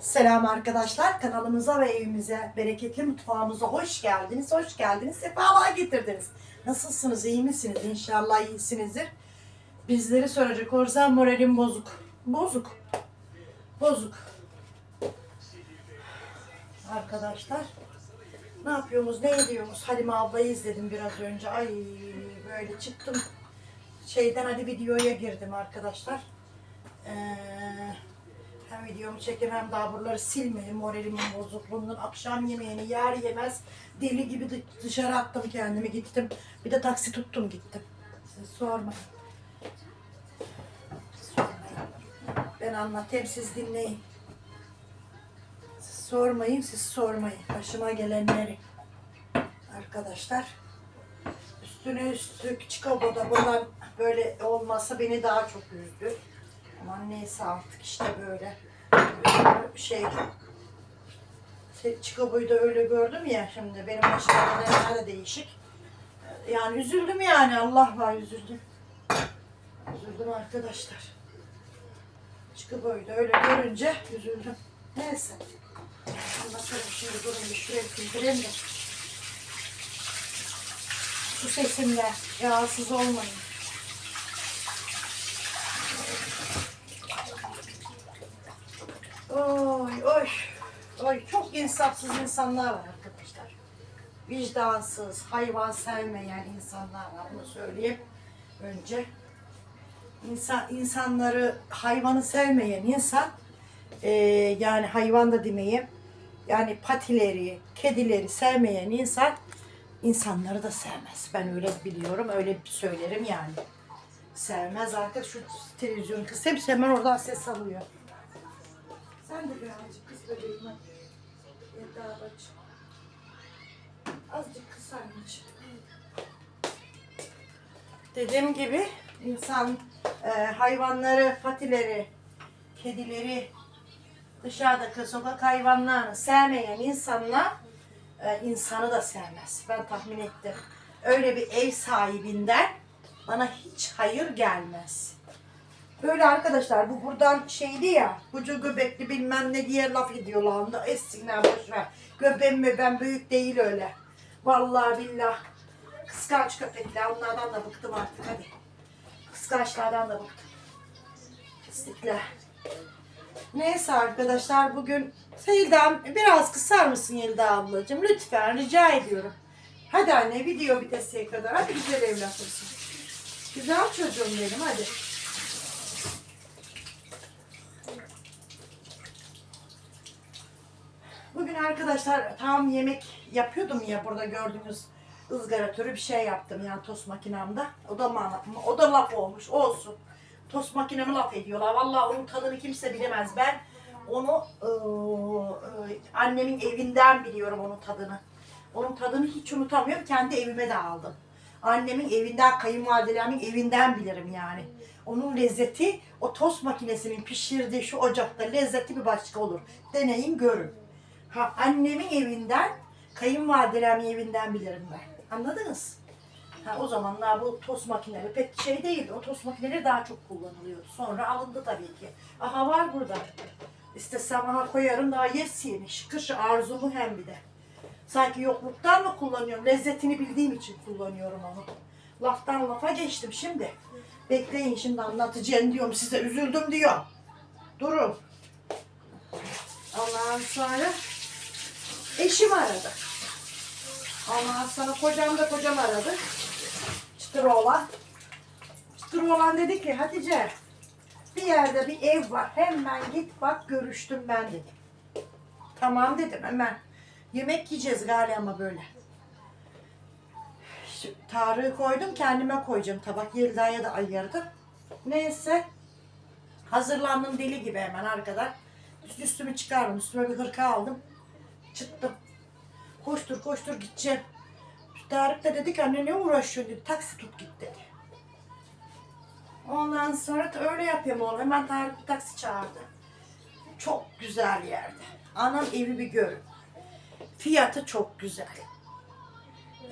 Selam arkadaşlar. Kanalımıza ve evimize, bereketli mutfağımıza hoş geldiniz. Hoş geldiniz. Sefalar getirdiniz. Nasılsınız? iyi misiniz? İnşallah iyisinizdir. Bizleri soracak olursan moralim bozuk. Bozuk. Bozuk. Arkadaşlar. Ne yapıyoruz? Ne ediyoruz? Halime ablayı izledim biraz önce. Ay böyle çıktım. Şeyden hadi videoya girdim arkadaşlar. Eee hem videomu çekeyim hem daha buraları silmeyeyim. Moralimin bozukluğundan akşam yemeğini yer yemez deli gibi dı- dışarı attım kendimi gittim. Bir de taksi tuttum gittim. Siz sormayın. Ben anlatayım siz dinleyin. Siz sormayın siz sormayın. Başıma gelenleri. Arkadaşlar üstüne üstlük Chicago'da buradan böyle olması beni daha çok üzdü. Ama neyse artık işte böyle şey şey, Chicago'yu da öyle gördüm ya şimdi benim gelenler de değişik. Yani üzüldüm yani Allah var üzüldüm. Üzüldüm arkadaşlar. Chicago'yu da öyle görünce üzüldüm. Neyse. Anlatalım şimdi durun bir şuraya sildireyim de. Su sesimle rahatsız olmayın. Oy oy. Oy çok insafsız insanlar var arkadaşlar. Vicdansız, hayvan sevmeyen insanlar var. Bunu söyleyeyim önce. İnsan, insanları, hayvanı sevmeyen insan, eee, yani hayvan da demeyeyim, yani patileri, kedileri sevmeyen insan, insanları da sevmez. Ben öyle biliyorum, öyle söylerim yani. Sevmez arkadaş şu televizyon kız hepsi hemen oradan ses alıyor. Sen de birazcık kız bebeğim hadi. Yedda bacım. Azıcık kız anneciğim. Dediğim gibi insan e, hayvanları, patileri, kedileri, dışarıdaki sokak hayvanlarını sevmeyen insanlar e, insanı da sevmez. Ben tahmin ettim. Öyle bir ev sahibinden bana hiç hayır gelmez. Böyle arkadaşlar bu buradan şeydi ya bucu göbekli bilmem ne diye laf ediyorlar da essinler boşver. Göbeğim mi ben büyük değil öyle. Vallahi billah. Kıskanç köpekler onlardan da bıktım artık hadi. Kıskançlardan da bıktım. Pislikler. Neyse arkadaşlar bugün Yelda biraz kısar mısın Yelda ablacığım? Lütfen rica ediyorum. Hadi anne video bitesiye kadar. Hadi güzel evlat olsun. Güzel çocuğum benim hadi. Bugün arkadaşlar tam yemek yapıyordum ya burada gördüğünüz ızgara türü bir şey yaptım yani tost makinamda. O da mana, o da laf olmuş olsun. Tost makinemi laf ediyorlar. Vallahi onun tadını kimse bilemez. Ben onu eee, annemin evinden biliyorum onun tadını. Onun tadını hiç unutamıyorum. Kendi evime de aldım. Annemin evinden, kayınvalidelerimin evinden bilirim yani. Onun lezzeti o tost makinesinin pişirdiği şu ocakta lezzeti bir başka olur. Deneyin görün. Ha annemin evinden, kayınvalidelerin evinden bilirim ben. Anladınız? Ha o zamanlar bu tost makineleri pek şey değildi. O tost makineleri daha çok kullanılıyordu. Sonra alındı tabii ki. Aha var burada. İstesem aha koyarım daha yes yemiş. Kış arzumu hem bir de. Sanki yokluktan mı kullanıyorum? Lezzetini bildiğim için kullanıyorum onu. Laftan lafa geçtim şimdi. Bekleyin şimdi anlatacağım diyorum size. Üzüldüm diyor. Durun. Ondan sonra eşim aradı. Ondan sonra kocam da kocam aradı. Çıtır oğlan. Çıtır oğlan dedi ki Hatice bir yerde bir ev var. Hemen git bak görüştüm ben dedim. Tamam dedim hemen. Yemek yiyeceğiz galiba böyle. Şu Tarığı koydum kendime koyacağım tabak. Yelda'ya da ayırdım. Neyse. Hazırlandım deli gibi hemen arkadan. Üst- Üstümü çıkardım. Üstüme bir hırka aldım. Çıktım. Koştur koştur gideceğim. Tarık da dedi ki anne ne uğraşıyorsun dedi. Taksi tut git dedi. Ondan sonra da öyle yapıyorum oğlum. Hemen Tarık bir taksi çağırdı. Çok güzel yerde. Anam evi bir görün. Fiyatı çok güzel.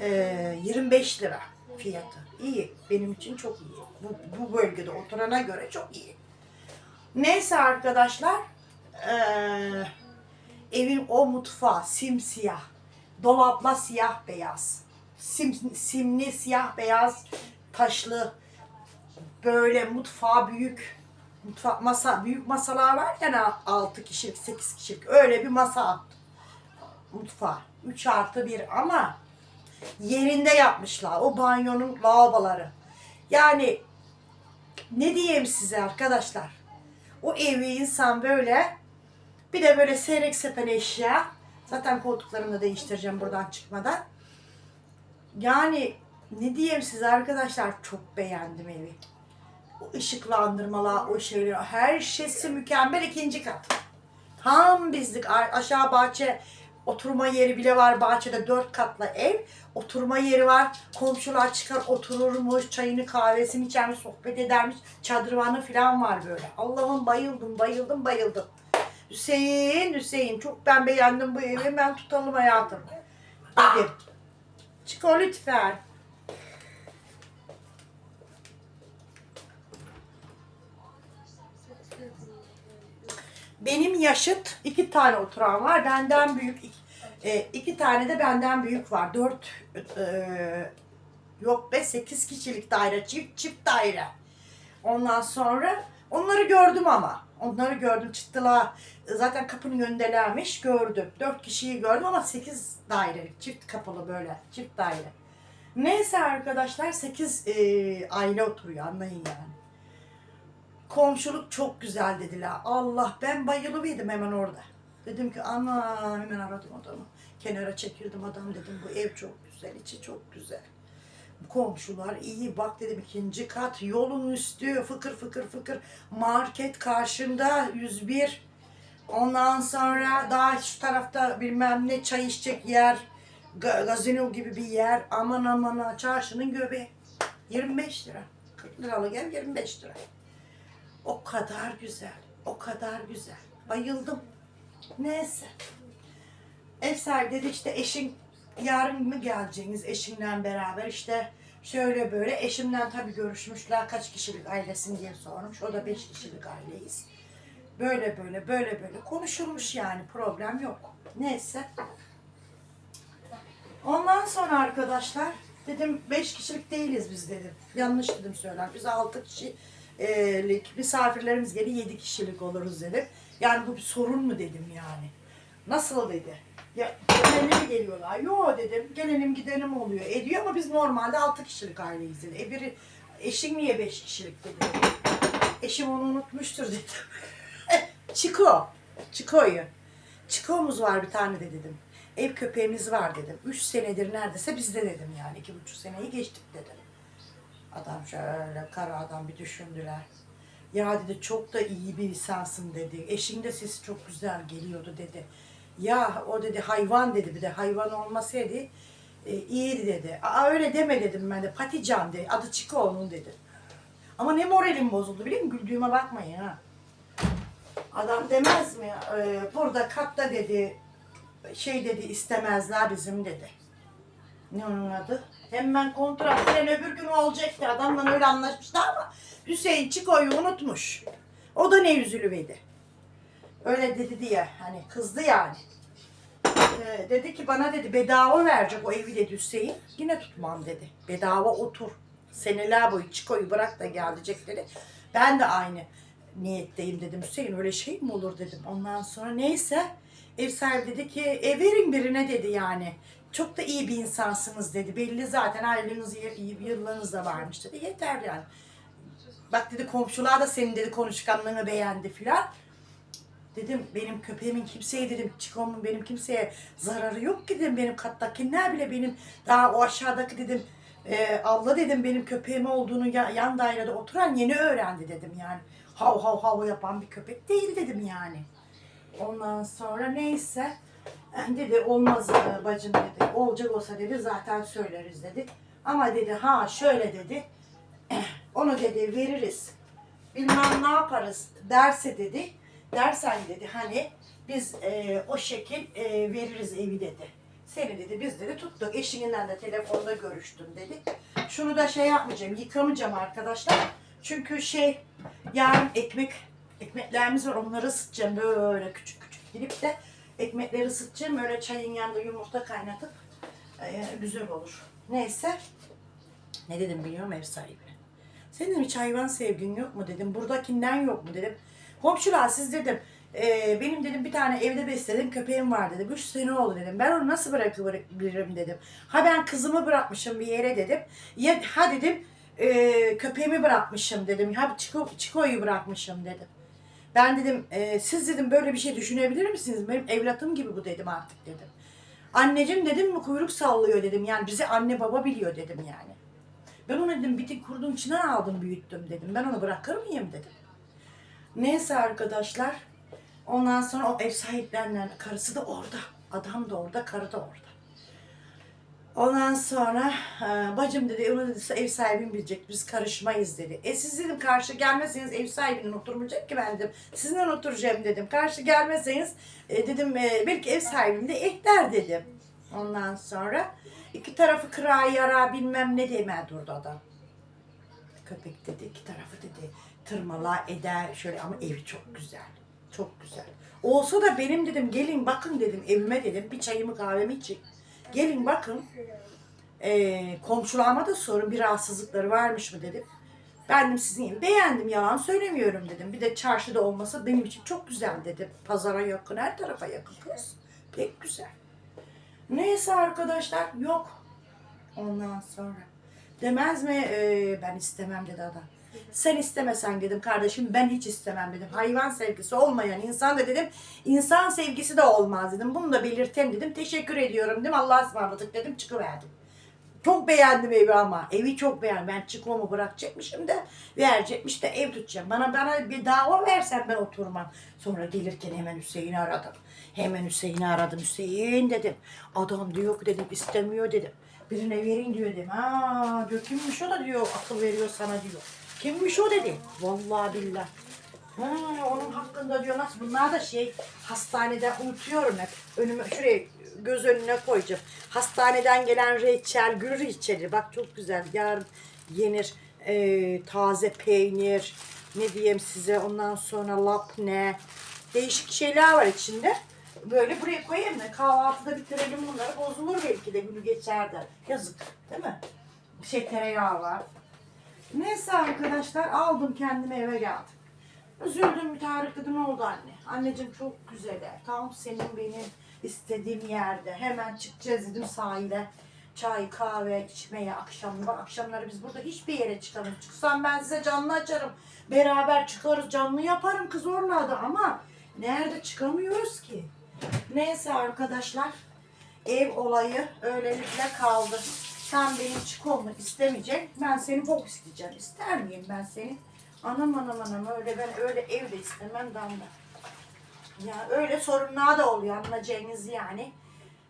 Ee, 25 lira fiyatı. İyi. Benim için çok iyi. Bu, bu bölgede oturana göre çok iyi. Neyse arkadaşlar. Ee, evin o mutfağı simsiyah. Dolapla siyah beyaz. Sim, simli siyah beyaz taşlı. Böyle mutfağı büyük. Mutfak masa büyük masalar var ya 6 kişilik 8 kişilik. Öyle bir masa mutfağı. 3 artı 1 ama yerinde yapmışlar. O banyonun lavaboları. Yani ne diyeyim size arkadaşlar? O evi insan böyle bir de böyle seyrek sepen eşya zaten koltuklarını da değiştireceğim buradan çıkmadan yani ne diyeyim size arkadaşlar çok beğendim evi o ışıklandırmalar, o şeyler, her şeysi mükemmel ikinci kat. Tam bizlik aşağı bahçe oturma yeri bile var bahçede dört katlı ev. Oturma yeri var. Komşular çıkar otururmuş, çayını kahvesini içermiş, sohbet edermiş. Çadırvanı falan var böyle. Allah'ım bayıldım, bayıldım, bayıldım. Hüseyin, Hüseyin çok ben beğendim bu evi. Ben tutalım hayatım. Dedim. Çık o lütfen. Benim yaşıt iki tane oturan var. Benden büyük iki, e, iki tane de benden büyük var. Dört e, yok be sekiz kişilik daire çift çift daire. Ondan sonra onları gördüm ama. Onları gördüm çıktılar. Zaten kapının önündelermiş gördüm. Dört kişiyi gördüm ama sekiz dairelik çift kapılı böyle çift daire. Neyse arkadaşlar sekiz e, aile oturuyor anlayın yani. Komşuluk çok güzel dediler. Allah ben bayılıverdim hemen orada. Dedim ki ana hemen aradım adamı. Kenara çekildim adam dedim bu ev çok güzel içi çok güzel. Komşular iyi bak dedim ikinci kat yolun üstü fıkır fıkır fıkır market karşında 101 ondan sonra daha şu tarafta bilmem ne çay içecek yer ga- gazino gibi bir yer aman aman çarşının göbeği 25 lira 40 liralık ev 25 lira o kadar güzel. O kadar güzel. Bayıldım. Neyse. Ev sahibi dedi işte eşin yarın mı geleceğiniz eşinle beraber işte şöyle böyle eşimden tabii görüşmüşler kaç kişilik ailesin diye sormuş. O da beş kişilik aileyiz. Böyle böyle böyle böyle konuşulmuş yani problem yok. Neyse. Ondan sonra arkadaşlar dedim beş kişilik değiliz biz dedim. Yanlış dedim söyler. Biz altı kişilik misafirlerimiz geliyor yedi kişilik oluruz dedim. Yani bu bir sorun mu dedim yani. Nasıl dedi. Ya gelenim mi geliyorlar? Yo dedim. Gelenim gidenim oluyor. Ediyor ama biz normalde altı kişilik aileyiz dedi. E biri eşin niye beş kişilik dedi. Eşim onu unutmuştur dedim. Çiko. Çiko'yu. Çiko'muz var bir tane de dedim. Ev köpeğimiz var dedim. Üç senedir neredeyse bizde dedim yani. iki buçuk seneyi geçtik dedim. Adam şöyle kara adam bir düşündüler. Ya dedi çok da iyi bir insansın dedi. Eşin de sesi çok güzel geliyordu dedi. Ya o dedi hayvan dedi bir de hayvan olmasaydı e, iyiydi dedi. Aa öyle deme dedim ben de Patican dedi. Adı Çiko onun dedi. Ama ne moralim bozuldu biliyor musun? Güldüğüme bakmayın ha. Adam demez mi? Ee, burada katta dedi şey dedi istemezler bizim dedi. Ne onun adı? Hemen kontrat falan öbür gün olacaktı. Adamla öyle anlaşmıştı ama Hüseyin Çiko'yu unutmuş. O da ne üzülüverdi. Öyle dedi diye hani kızdı yani. Ee, dedi ki bana dedi bedava verecek o evi dedi Hüseyin. Yine tutmam dedi. Bedava otur. Seneler boyu Çiko'yu bırak da gelecek dedi. Ben de aynı niyetteyim dedim. Hüseyin öyle şey mi olur dedim. Ondan sonra neyse ev sahibi dedi ki e, verin birine dedi yani. Çok da iyi bir insansınız dedi. Belli zaten aileniz yıllarınız da varmış dedi. Yeter yani. Bak dedi komşular da senin dedi konuşkanlığını beğendi filan. Dedim benim köpeğimin kimseye dedim çikomun benim kimseye zararı yok ki dedim benim kattakiler bile benim daha o aşağıdaki dedim e, abla dedim benim köpeğim olduğunu ya- yan dairede oturan yeni öğrendi dedim yani. Hav hav hav yapan bir köpek değil dedim yani. Ondan sonra neyse "Eh, dedi olmaz e, bacım dedi. Olacak olsa dedi zaten söyleriz dedi. Ama dedi ha şöyle dedi. Onu dedi veririz. Bilmem ne yaparız derse dedi. Dersen dedi hani biz e, o şekil e, veririz evi dedi. Seni dedi biz dedi tuttuk. Eşinden de telefonda görüştüm dedi. Şunu da şey yapmayacağım yıkamayacağım arkadaşlar. Çünkü şey yarın ekmek ekmeklerimiz var onları ısıtacağım böyle küçük küçük girip de Ekmekleri ısıtacağım. Öyle çayın yanında yumurta kaynatıp e, güzel olur. Neyse. Ne dedim biliyorum ev sahibi. Senin hiç hayvan sevgin yok mu dedim. Buradakinden yok mu dedim. Komşular siz dedim. e, benim dedim bir tane evde besledim köpeğim var dedim. Üç sene oldu dedim. Ben onu nasıl bırakabilirim dedim. Ha ben kızımı bırakmışım bir yere dedim. Ya ha dedim e, köpeğimi bırakmışım dedim. Ha Çiko, Çiko'yu bırakmışım dedim. Ben dedim e, siz dedim böyle bir şey düşünebilir misiniz? Benim evlatım gibi bu dedim artık dedim. Anneciğim dedim mi kuyruk sallıyor dedim. Yani bizi anne baba biliyor dedim yani. Ben onu dedim bitik kurdum içinden aldım büyüttüm dedim. Ben onu bırakır mıyım dedim. Neyse arkadaşlar. Ondan sonra o ev sahiplerinden karısı da orada. Adam da orada, karı da orada. Ondan sonra e, bacım dedi, onu dedi ev sahibim bilecek, biz karışmayız dedi. E siz dedim karşı gelmezseniz ev sahibinin oturmayacak ki ben dedim. Sizinle oturacağım dedim. Karşı gelmezseniz e, dedim e, belki ev sahibim de ekler dedim. Ondan sonra iki tarafı kıra yara bilmem ne demeye durdu adam. Köpek dedi iki tarafı dedi tırmala eder şöyle ama evi çok güzel. Çok güzel. Olsa da benim dedim gelin bakın dedim evime dedim bir çayımı kahvemi için. Gelin bakın ee, komşularıma da sorun bir rahatsızlıkları varmış mı dedim. Ben dedim sizin beğendim yalan söylemiyorum dedim. Bir de çarşıda olması benim için çok güzel dedim. Pazara yakın her tarafa yakın kız. Pek güzel. Neyse arkadaşlar yok. Ondan sonra. Demez mi "Ee, ben istemem dedi adam. Sen istemesen dedim kardeşim ben hiç istemem dedim. Hayvan sevgisi olmayan insan da dedim insan sevgisi de olmaz dedim. Bunu da belirtem dedim. Teşekkür ediyorum dedim. Allah'a ısmarladık dedim çıkıverdim. Çok beğendim evi ama. Evi çok beğendim. Ben çıkmamı bırakacakmışım da verecekmiş de ev tutacağım. Bana bana bir dava versen ben oturmam. Sonra gelirken hemen Hüseyin'i aradım. Hemen Hüseyin'i aradım. Hüseyin dedim. Adam diyor ki dedim istemiyor dedim. Birine verin diyor dedim. Ha diyor kimmiş o da diyor akıl veriyor sana diyor. Kimmiş o dedi. Vallahi billah. Ha, onun hakkında diyor nasıl bunlar da şey hastaneden unutuyorum hep. Önüme şuraya göz önüne koyacağım. Hastaneden gelen reçel, gül reçeli. Bak çok güzel. Yarın yenir. Ee, taze peynir. Ne diyeyim size ondan sonra lapne. Değişik şeyler var içinde. Böyle buraya koyayım da kahvaltıda bitirelim bunları. Bozulur belki de günü geçer de. Yazık değil mi? Şey tereyağı var. Neyse arkadaşlar aldım kendime eve geldim. Üzüldüm bir tarih dedim ne oldu anne? Anneciğim çok güzel. Tam senin benim istediğim yerde. Hemen çıkacağız dedim sahile. Çay, kahve içmeye akşamları. Akşamları biz burada hiçbir yere çıkamayız. Çıksam ben size canlı açarım. Beraber çıkarız canlı yaparım kız orada ama nerede çıkamıyoruz ki? Neyse arkadaşlar ev olayı öylelikle kaldı. Sen benim çikomu istemeyeceksin. Ben seni çok isteyeceğim. İster miyim ben seni? Anam anam anam öyle ben öyle evde istemem damla. Ya öyle sorunlar da oluyor anlayacağınız yani.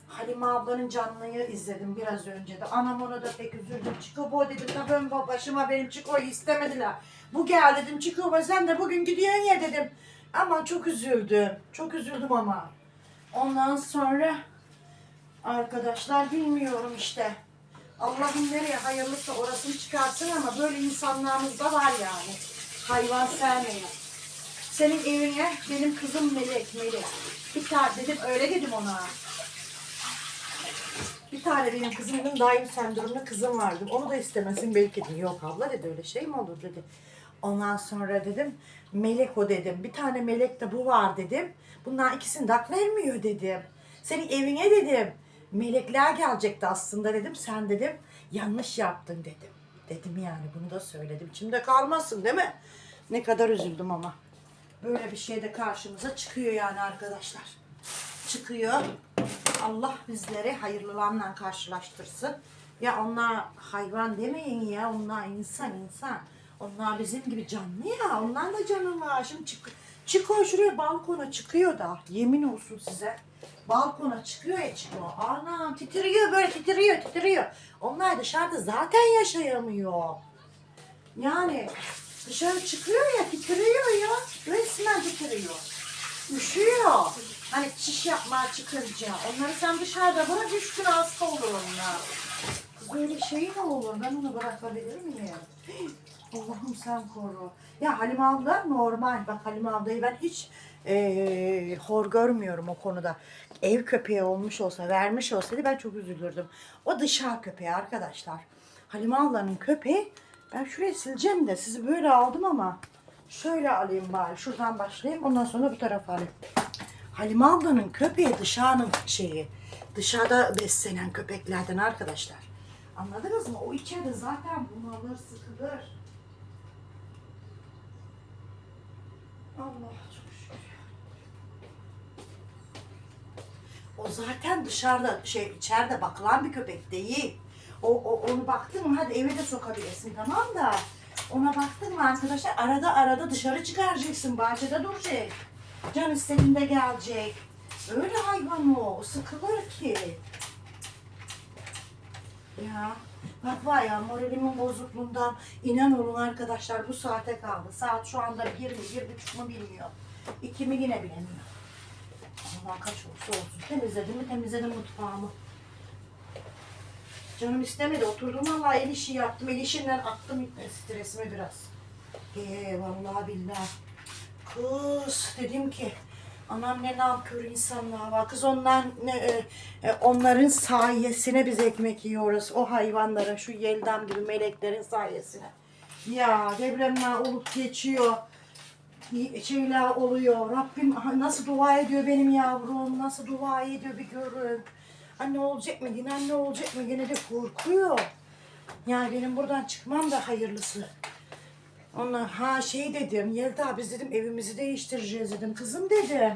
Halime ablanın canlıyı izledim biraz önce de. Anam ona da pek üzüldüm. Çiko bu dedi tabii ben başıma benim Çiko'yu istemediler. Bu gel dedim Çiko sen de bugün gidiyorsun ya dedim. Ama çok üzüldüm. Çok üzüldüm ama. Ondan sonra arkadaşlar bilmiyorum işte. Allah'ım nereye hayırlısı orasını çıkarsın ama böyle insanlarımız da var yani. Hayvan sevmeyen. Senin evine benim kızım melek melek. Bir tane dedim öyle dedim ona. Bir tane benim kızımın daim sendromlu kızım vardı. Onu da istemesin belki de. Yok abla dedi öyle şey mi olur dedi. Ondan sonra dedim melek o dedim. Bir tane melek de bu var dedim. Bunlar ikisini de vermiyor dedim. Senin evine dedim. Melekler gelecekti aslında dedim. Sen dedim yanlış yaptın dedim. Dedim yani bunu da söyledim. İçimde kalmasın değil mi? Ne kadar üzüldüm ama. Böyle bir şey de karşımıza çıkıyor yani arkadaşlar. Çıkıyor. Allah bizleri hayırlılarla karşılaştırsın. Ya onlar hayvan demeyin ya. Onlar insan insan. Onlar bizim gibi canlı ya. Onlar da canı var. Şimdi çık çıkıyor şuraya balkona çıkıyor da. Yemin olsun size. Balkona çıkıyor ya çıkıyor. Ana titriyor böyle titriyor titriyor. Onlar dışarıda zaten yaşayamıyor. Yani dışarı çıkıyor ya titriyor ya. Resmen titriyor. Üşüyor. Hani çiş yapmaya çıkınca. Onları sen dışarıda bırak üç gün hasta olur onlar. Kız öyle şey mi olur? Ben onu bırakabilir miyim? Allah'ım sen koru. Ya Halime abla normal. Bak Halime ablayı ben hiç eee, hor görmüyorum o konuda. Ev köpeği olmuş olsa, vermiş olsaydı ben çok üzülürdüm. O dışarı köpeği arkadaşlar. Halime ablanın köpeği. Ben şuraya sileceğim de sizi böyle aldım ama şöyle alayım bari. Şuradan başlayayım. Ondan sonra bu tarafa alayım. Halime ablanın köpeği dışarının şeyi. Dışarıda beslenen köpeklerden arkadaşlar. Anladınız mı? O içeride zaten bunalır, sıkılır. Allah çok şükür. O zaten dışarıda şey içeride bakılan bir köpek değil. O, o onu baktın mı hadi eve de sokabilirsin tamam da. Ona baktın mı arkadaşlar arada arada dışarı çıkaracaksın bahçede duracak. Can istediğinde gelecek. Öyle hayvan o. Sıkılır ki. Ya bak var ya moralimin bozukluğundan inan olun arkadaşlar bu saate kaldı. Saat şu anda bir mi bir buçuk mu bilmiyor. İki mi yine bilemiyor. Allah kaç olursa olsun. Temizledim mi temizledim mutfağımı. Canım istemedi oturdum valla el işi yaptım. El işinden attım stresimi biraz. Ee, vallahi billahi. Kız dedim ki anam ne nankör insanlar var. Kız ondan ne, e, e, onların sayesine biz ekmek yiyoruz. O hayvanların şu yeldam gibi meleklerin sayesine. Ya depremler olup geçiyor. Şeyler oluyor. Rabbim nasıl dua ediyor benim yavrum. Nasıl dua ediyor bir görün. Anne olacak mı yine anne olacak mı yine de korkuyor. Yani benim buradan çıkmam da hayırlısı. Ona ha şey dedim Yelda biz dedim evimizi değiştireceğiz dedim. Kızım dedim.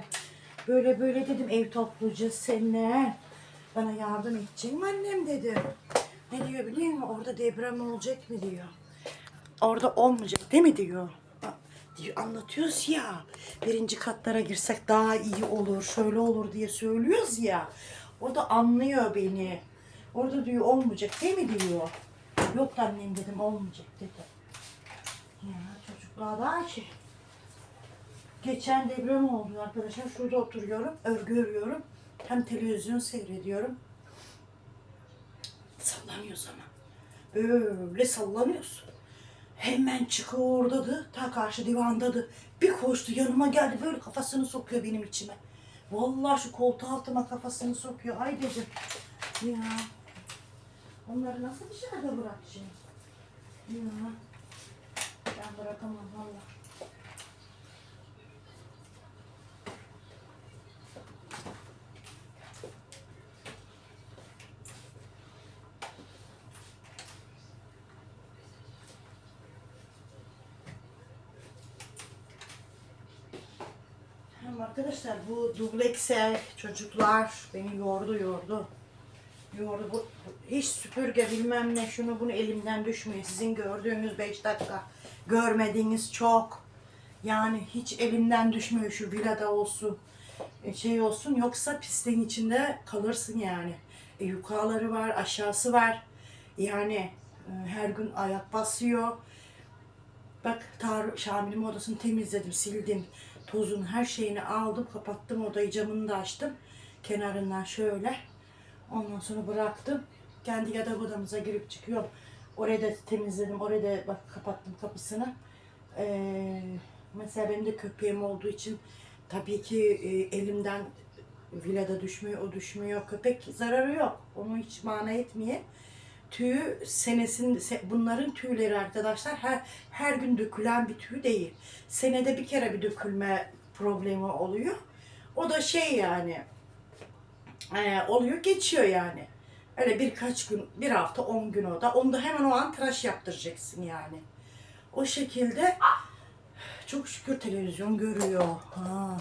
Böyle böyle dedim ev toplayacağız seninle. Bana yardım edecek mi annem dedim. Ne diyor biliyor musun? Orada deprem olacak mı diyor. Orada olmayacak değil mi diyor. Diyor, anlatıyoruz ya. Birinci katlara girsek daha iyi olur, şöyle olur diye söylüyoruz ya. O da anlıyor beni. Orada diyor olmayacak değil mi diyor. Yok annem dedim olmayacak dedi. Ya çocuklar da ki. Geçen deprem oldu arkadaşlar. Şurada oturuyorum. Örgü örüyorum. Hem televizyon seyrediyorum. Sallanıyoruz ama. Böyle sallanıyoruz. Hemen çıkıyor oradadı. Ta karşı divandadı. Bir koştu yanıma geldi. Böyle kafasını sokuyor benim içime. Vallahi şu koltuğu altıma kafasını sokuyor. Ay dedim. Ya. Onları nasıl dışarıda bırakacağım? Ya. Ben bırakamam valla. Arkadaşlar bu dublekse çocuklar beni yordu yordu. Yordu bu hiç süpürge bilmem ne şunu bunu elimden düşmüyor. Sizin gördüğünüz 5 dakika görmediğiniz çok. Yani hiç elimden düşmüyor şu villada olsun e, şey olsun yoksa pisliğin içinde kalırsın yani. E, yukarıları var aşağısı var. Yani e, her gün ayak basıyor. Bak tar Şamil'in odasını temizledim, sildim. Tozun her şeyini aldım, kapattım odayı, camını da açtım. Kenarından şöyle. Ondan sonra bıraktım. Kendi yatak odamıza girip çıkıyorum. Orayı da temizledim, orayı da bak kapattım kapısını. Ee, mesela benim de köpeğim olduğu için tabii ki e, elimden villada düşmüyor, o düşmüyor. Köpek zararı yok. Onu hiç mana etmiyor tüyü senesin se- bunların tüyleri arkadaşlar her her gün dökülen bir tüy değil. Senede bir kere bir dökülme problemi oluyor. O da şey yani e, oluyor geçiyor yani. Öyle birkaç gün, bir hafta, on gün o da. Onu da hemen o an tıraş yaptıracaksın yani. O şekilde çok şükür televizyon görüyor. Ha,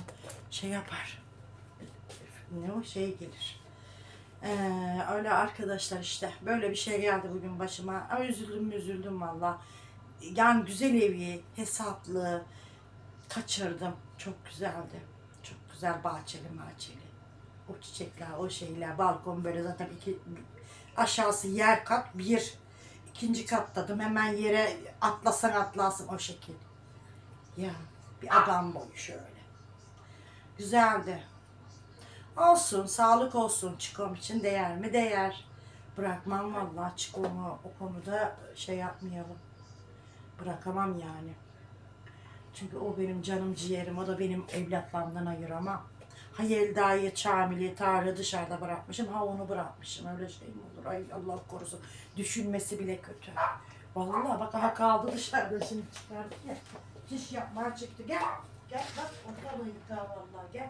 şey yapar. Ne o şey gelir. Ee, öyle arkadaşlar işte böyle bir şey geldi bugün başıma. Ama üzüldüm üzüldüm valla. Yani güzel evi, hesaplı, kaçırdım. Çok güzeldi. Çok güzel bahçeli bahçeli. O çiçekler, o şeyler, balkon böyle zaten iki aşağısı yer kat bir. ikinci katladım hemen yere atlasan atlasın o şekil. Ya bir adam boyu şöyle. Güzeldi. Olsun, sağlık olsun. Çikom için değer mi? Değer. Bırakmam vallahi Çikom'u o konuda şey yapmayalım. Bırakamam yani. Çünkü o benim canım ciğerim, o da benim evlatlarımdan ayıramam. Ha Yelda'yı, Çamil'i, Tarık'ı dışarıda bırakmışım, ha onu bırakmışım. Öyle şey mi olur? Ay Allah korusun. Düşünmesi bile kötü. Vallahi bak ha kaldı dışarıda şimdi çıkardı ya. Hiç yapmaya çıktı. Gel. Gel bak ortalığı yıka vallahi gel.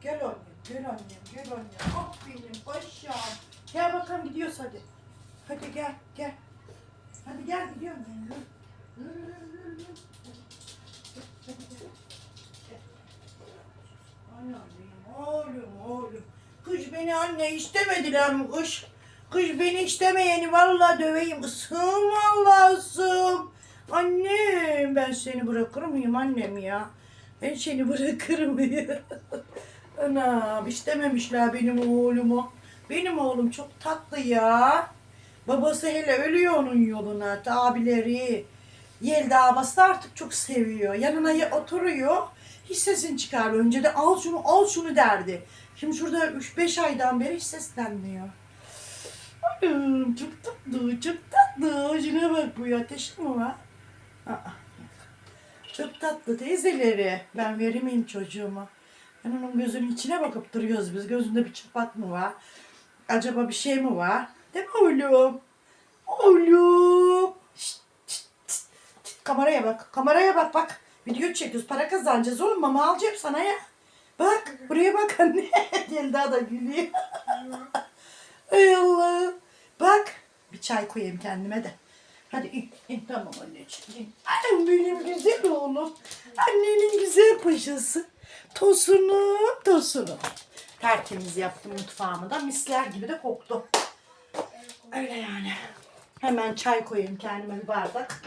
Gel annem, gel annem, gel annem. Ah benim paşam. Gel bakalım gidiyoruz hadi. Hadi gel, gel. Hadi gel gidiyorum ben. Yürü. Oğlum, oğlum. Kış beni anne istemediler mi kış? Kış beni istemeyeni vallahi döveyim. Isım vallahi ısım. Annem ben seni bırakır mıyım annem ya? Ben seni bırakır mıyım? Anam istememişler benim oğlumu. Benim oğlum çok tatlı ya. Babası hele ölüyor onun yoluna. Abileri. Yelda abası artık çok seviyor. Yanına ya- oturuyor. Hiç sesini çıkarmıyor. Önce de al şunu al şunu derdi. Şimdi şurada 3-5 aydan beri hiç seslenmiyor. Anam çok tatlı çok tatlı. Şuna bak bu ya. Ateşli mi var? Aa, çok tatlı teyzeleri. Ben veremeyeyim çocuğuma. Ben onun gözünün içine bakıp duruyoruz biz. Gözünde bir çapak mı var? Acaba bir şey mi var? Değil mi oğlum? Oğlum. Şşt, şşt, şşt. Kameraya bak. Kameraya bak bak. Video çekiyoruz. Para kazanacağız oğlum. Mama alacağım sana ya. Bak. Buraya bak anne. Gel daha da gülüyor. Ey Allah. Bak. Bir çay koyayım kendime de. Hadi in, in tamam anneciğim. Ay benim güzel oğlum. Annenin güzel paşası. Tosunum, tosunum. Tertemiz yaptım mutfağımı da. Misler gibi de koktu. Öyle yani. Hemen çay koyayım kendime bir bardak.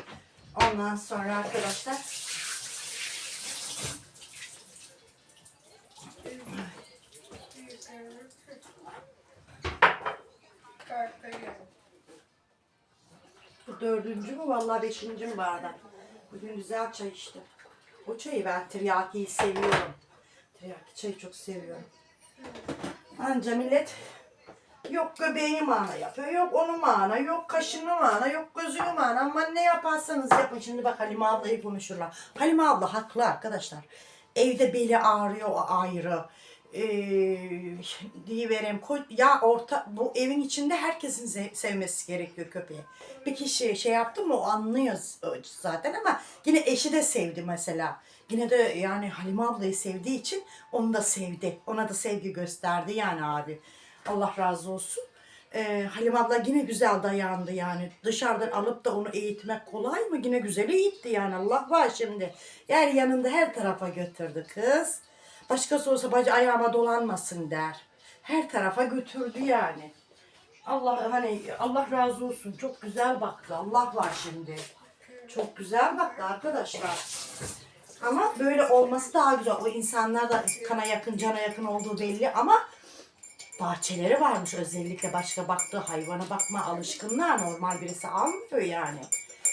Ondan sonra arkadaşlar dördüncü mü vallahi beşinci mi bardak. Bugün güzel çay içtim. O çayı ben tiryakiyi seviyorum. Tiryaki çayı çok seviyorum. Anca millet yok göbeğini mana yapıyor, yok onu mana, yok kaşını mana, yok gözünü mana. Ama ne yaparsanız yapın. Şimdi bak Halime ablayı konuşurlar. Halime abla haklı arkadaşlar. Evde beli ağrıyor o ayrı. Ee, diyivereyim. koy- Ya orta bu evin içinde herkesin sevmesi gerekiyor köpeği. Bir kişi şey yaptı mı o anlıyor zaten ama yine eşi de sevdi mesela. Yine de yani Halime ablayı sevdiği için onu da sevdi. Ona da sevgi gösterdi yani abi. Allah razı olsun. Ee, Halim abla yine güzel dayandı yani. Dışarıdan alıp da onu eğitmek kolay mı? Yine güzel eğitti yani. Allah var şimdi. Yani yanında her tarafa götürdü kız. Başkası olsa bacı ayağıma dolanmasın der. Her tarafa götürdü yani. Allah hani Allah razı olsun. Çok güzel baktı. Allah var şimdi. Çok güzel baktı arkadaşlar. Ama böyle olması daha güzel. O insanlar da kana yakın, cana yakın olduğu belli ama bahçeleri varmış özellikle başka baktığı hayvana bakma alışkınlığa normal birisi almıyor yani.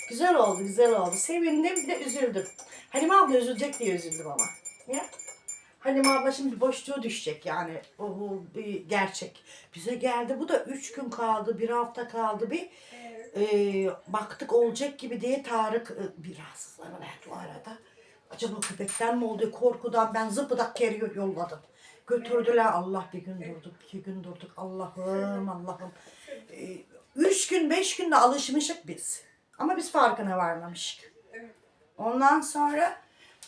Güzel oldu, güzel oldu. Sevindim bir de üzüldüm. Halime abla üzülecek diye üzüldüm ama. Ya? Halime abla şimdi boşluğu düşecek yani. O bu bir gerçek. Bize geldi bu da üç gün kaldı, bir hafta kaldı bir. Ee, baktık olacak gibi diye Tarık e, bir rahatsızlanıverdi o arada. Acaba köpekten mi oldu korkudan ben zıpıdak geri yolladım. Götürdüler Allah bir gün durduk, iki gün durduk. Allah'ım Allah'ım. Ee, üç gün, beş günde alışmışık biz. Ama biz farkına varmamışık. Ondan sonra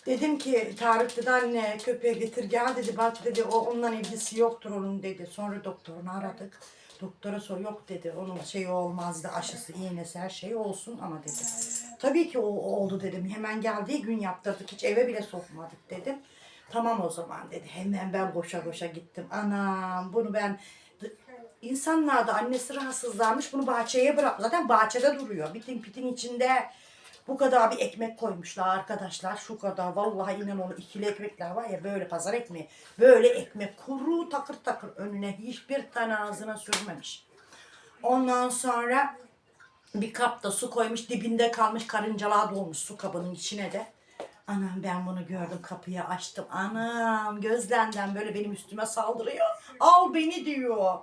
dedim ki Tarık dedi anne köpeğe getir gel dedi bak dedi o ondan ilgisi yoktur onun dedi. Sonra doktorunu aradık. Doktora sor yok dedi onun şeyi olmazdı aşısı iğnesi her şey olsun ama dedi. Tabii ki o oldu dedim. Hemen geldiği gün yaptırdık hiç eve bile sokmadık dedim. Tamam o zaman dedi. Hemen ben koşa koşa gittim. Anam bunu ben İnsanlar da annesi rahatsızlanmış bunu bahçeye bırak. Zaten bahçede duruyor. Bitin pitin içinde bu kadar bir ekmek koymuşlar arkadaşlar. Şu kadar vallahi inan onu ikili ekmekler var ya böyle pazar ekmeği. Böyle ekmek kuru takır takır önüne hiçbir tane ağzına sürmemiş. Ondan sonra bir kapta su koymuş dibinde kalmış karıncalar dolmuş su kabının içine de. Anam ben bunu gördüm kapıyı açtım. Anam gözlenden böyle benim üstüme saldırıyor. Al beni diyor.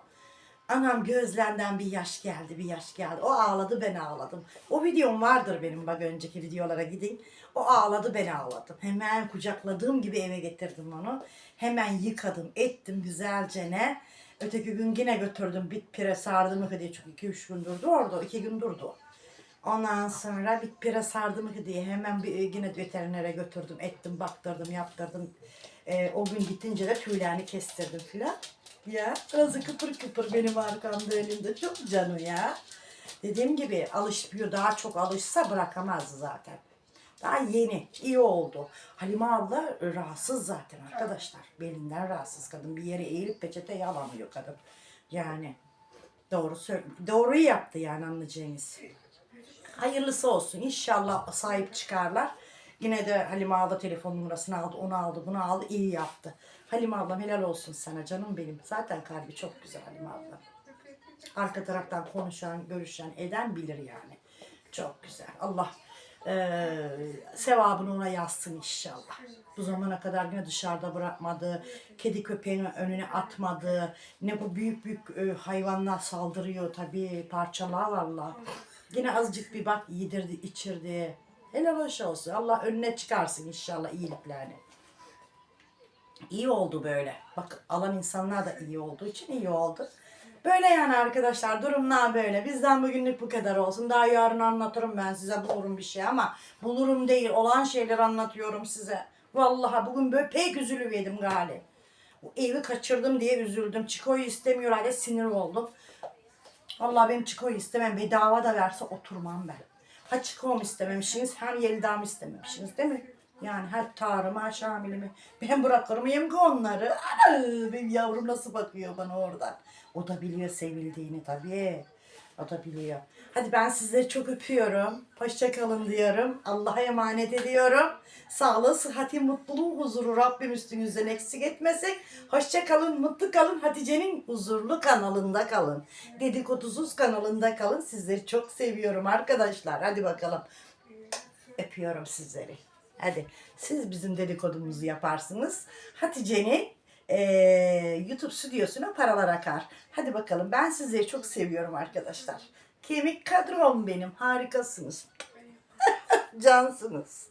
Anam gözlerinden bir yaş geldi, bir yaş geldi. O ağladı, ben ağladım. O videom vardır benim bak önceki videolara gidin. O ağladı, ben ağladım. Hemen kucakladığım gibi eve getirdim onu. Hemen yıkadım, ettim güzelce ne. Öteki gün yine götürdüm bit pire sardım diye çünkü iki üç gün durdu orada, iki gün durdu. Ondan sonra bit pire sardım diye hemen bir, yine veterinere götürdüm, ettim, baktırdım, yaptırdım. Ee, o gün gittince de tüylerini kestirdim filan. Ya ağzı kıpır kıpır benim arkamda önümde çok canı ya. Dediğim gibi alışmıyor daha çok alışsa bırakamazdı zaten. Daha yeni iyi oldu. Halime abla rahatsız zaten arkadaşlar. Belinden rahatsız kadın. Bir yere eğilip peçeteyi alamıyor kadın. Yani doğru doğruyu yaptı yani anlayacağınız. Hayırlısı olsun. İnşallah sahip çıkarlar. Yine de Halime abla telefon numarasını aldı, onu aldı, bunu aldı, iyi yaptı. Halime ablam helal olsun sana canım benim. Zaten kalbi çok güzel Halime abla. Arka taraftan konuşan, görüşen, eden bilir yani. Çok güzel. Allah eee, sevabını ona yazsın inşallah. Bu zamana kadar yine dışarıda bırakmadı. Kedi köpeğin önüne atmadı. Ne bu büyük büyük e, hayvanlar saldırıyor tabii. Parçalar valla. Yine azıcık bir bak yedirdi, içirdi. Helal hoş olsun. Allah önüne çıkarsın inşallah iyiliklerini. İyi oldu böyle. Bak alan insanlar da iyi olduğu için iyi oldu. Böyle yani arkadaşlar durumlar böyle. Bizden bugünlük bu kadar olsun. Daha yarın anlatırım ben size bulurum bir şey ama bulurum değil olan şeyleri anlatıyorum size. Vallahi bugün böyle pek üzülüverdim gali. O evi kaçırdım diye üzüldüm. Çiko'yu istemiyor hale sinir oldum. Vallahi benim Çiko'yu istemem. Bedava da verse oturmam ben. Ha Çiko'mu istememişsiniz hem Yelda'mı istememişsiniz değil mi? Yani her Tarım'ı, her Şamil'imi ben bırakırım yem ki onları. Ana, benim yavrum nasıl bakıyor bana oradan. O da biliyor sevildiğini tabii. O da biliyor. Hadi ben sizleri çok öpüyorum. Hoşça kalın diyorum. Allah'a emanet ediyorum. Sağlığı, sıhhati, mutluluğu, huzuru Rabbim üstünüzden eksik etmesin. Hoşça kalın, mutlu kalın. Hatice'nin huzurlu kanalında kalın. Dedikodusuz kanalında kalın. Sizleri çok seviyorum arkadaşlar. Hadi bakalım. Öpüyorum sizleri. Hadi siz bizim dedikodumuzu yaparsınız. Hatice'nin YouTube stüdyosuna paralar akar. Hadi bakalım ben sizleri çok seviyorum arkadaşlar. Kemik kadrom benim harikasınız. Cansınız.